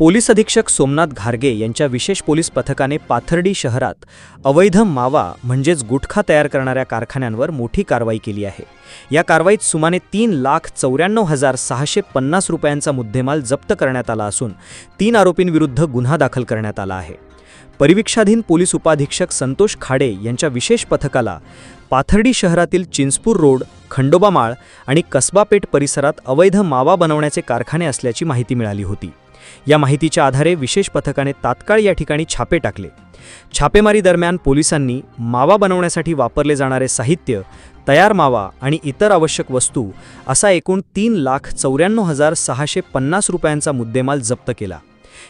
Police अधीक्षक सोमनाथ घारगे यांच्या विशेष पोलीस पथकाने पाथर्डी शहरात अवैध मावा म्हणजेच गुटखा तयार करणाऱ्या कारखान्यांवर मोठी कारवाई केली आहे. या कारवाईत सुमारे तीन लाख चौऱ्याण्णव हजार सहाशे पन्नास रुपयांचा मुद्देमाल जप्त करण्यात आला असून तीन आरोपींविरुद्ध गुन्हा दाखल करण्यात आला आहे. परिवीक्षाधीन पोलीस उपाधीक्षक संतोष खाडे यांच्या विशेष पथकाला पाथर्डी शहरातील चिंचपूर रोड खंडोबामाळ आणि कसबापेठ परिसरात अवैध मावा बनवण्याचे कारखाने असल्याची माहिती मिळाली होती. या माहितीच्या आधारे विशेष पथकाने तात्काळ या ठिकाणी छापे टाकले. छापेमारी दरम्यान पोलिसांनी मावा बनवण्यासाठी वापरले जाणारे साहित्य तयार मावा आणि इतर आवश्यक वस्तू असा एकूण तीन लाख चौऱ्याण्णव हजार सहाशे पन्नास रुपयांचा मुद्देमाल जप्त केला.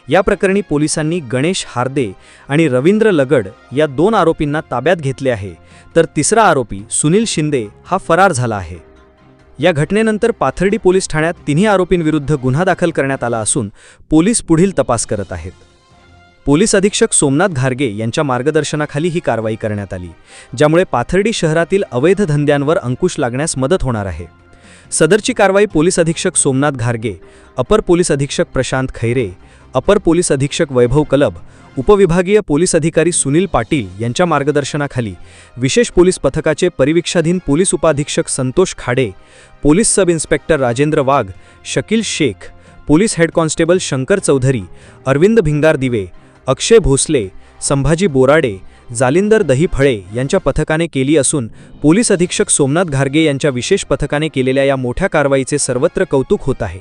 या प्रकरणी पोलिसांनी गणेश हार्दे आणि रवींद्र लगड या दोन आरोपींना ताब्यात घेतले आहे. तर तिसरा आरोपी सुनील शिंदे हा फरार झाला आहे. या घटनेनंतर पाथर्डी पोलीस ठाण्यात तिन्ही आरोपींविरुद्ध गुन्हा दाखल करण्यात आला असून पोलीस पुढील तपास करत आहेत. पोलीस अधीक्षक सोमनाथ घारगे यांच्या मार्गदर्शनाखाली ही कारवाई करण्यात आली ज्यामुळे पाथर्डी शहरातील अवैध धंद्यांवर अंकुश लागण्यास मदत होणार आहे. सदरची कारवाई पोलीस अधीक्षक सोमनाथ घारगे अपर पोलीस अधीक्षक प्रशांत खैरे अपर पोलीस अधीक्षक वैभव कलब उपविभागीय पोलीस अधिकारी सुनील पाटील यांच्या मार्गदर्शनाखाली विशेष पोलीस पथकाचे परिवीक्षाधीन पोलीस उपाधीक्षक Santosh Khade police sub inspector Rajendra Wagh Shakil Shaikh police head constable Shankar Chaudhari Arvind Bhingardive Akshay Bhosale Sambhaji Borade Jalinder Dahiphale यांच्या पथकाने केली असून पोलीस अधीक्षक सोमनाथ घारगे यांच्या विशेष पथकाने केलेल्या या मोठ्या कारवाईचे सर्वत्र कौतुक होत आहे.